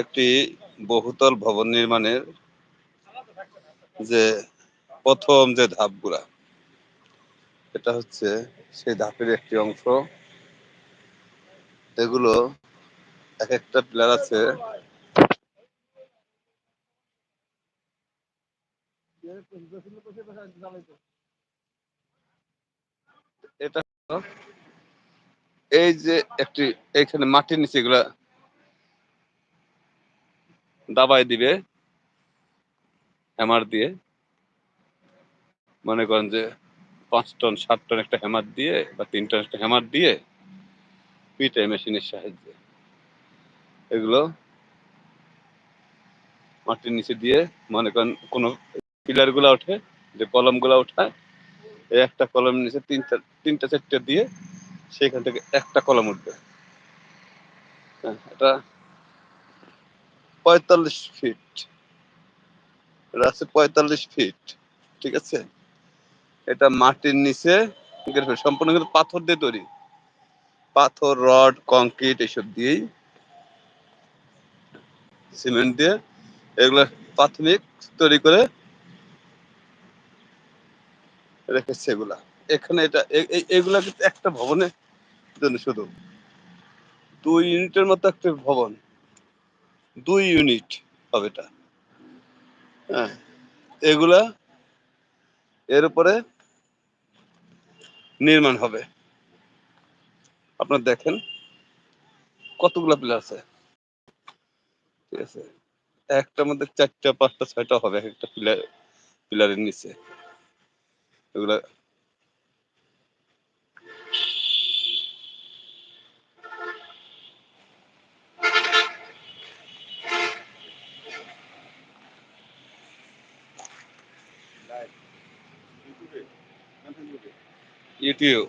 একটি বহুতল ভবন নির্মাণের যে প্রথম যে ধাপগুলা, এটা হচ্ছে সেই ধাপের একটি অংশ। এগুলো এক একটা প্লেয়ার আছে। এটা এই যে একটি এখানে মাটির নিচে এগুলা দাবাই দিবে, হ্যামার দিয়ে। মনে করেন যে পাঁচ টন, সাত টন একটা হ্যামার দিয়ে বা তিন টন একটা হ্যামার দিয়ে পিটে মেশিনের সাহায্যে। এগুলো মাটির নিচে দিয়ে মনে করেন কোনো পিলারগুলা ওঠে, যে কলমগুলা ওঠায় একটা কলম নিচে তিনটা তিনটা চারটা দিয়ে সেখান থেকে একটা কলম উঠবে। হ্যাঁ, এটা পঁয়তাল্লিশ ফিট এটা আছে পঁয়তাল্লিশ ফিট ঠিক আছে? এটা মাটির নিচে সম্পূর্ণ কিন্তু পাথর দিয়ে তৈরি। পাথর রড কংক্রিট এসব দিয়েই সিমেন্ট দিয়ে এগুলো প্রাথমিক তৈরি করে রেখেছে এগুলা। এখানে এটা এগুলা কিন্তু একটা ভবনের জন্য শুধু। দুই ইউনিটের মতো একটা ভবন। দুই ইউনিট হবে এটা। হ্যাঁ এগুলা এর উপরে নির্মাণ হবে। আপনার দেখেন কতগুলা পিলার আছে। ঠিক আছে একটার মধ্যে চারটা, পাঁচটা, ছয়টা হবে একটা পিলার, পিলারের নিচে। এগুলা ইউটিউব।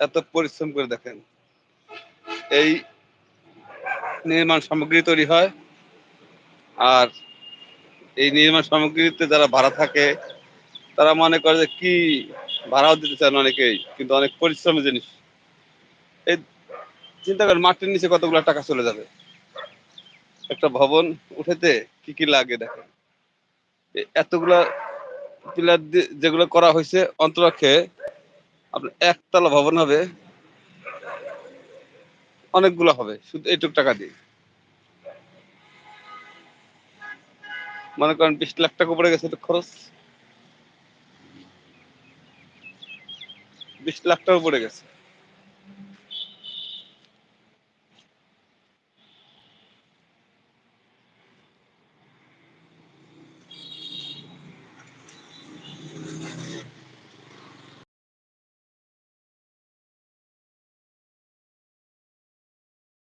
এত পরিশ্রম করে দেখেন। এই নির্মাণ সামগ্রী তৈরি হয় আর এই নির্মাণ সামগ্রীতে যারা ভাড়া থাকে, তারা মনে করে যে কি ভাড়াও দিতে চান অনেকেই, কিন্তু অনেক পরিশ্রমের জিনিস। এই চিন্তা করেন মাটির নিচে কতগুলো টাকা চলে যাবে? একটা ভবন উঠেতে কি কি লাগে দেখেন। এতগুলা পিলার যেগুলো করা হয়েছে, অন্তরাক্ষে আপনার একতলা ভবন হবে। অনেকগুলো হবে, শুধু এইটুক টাকা দিয়ে। মনে করেন বিশ লাখ টাকা পড়ে গেছে খরচ। বিশ লাখ টাকা পড়ে গেছে।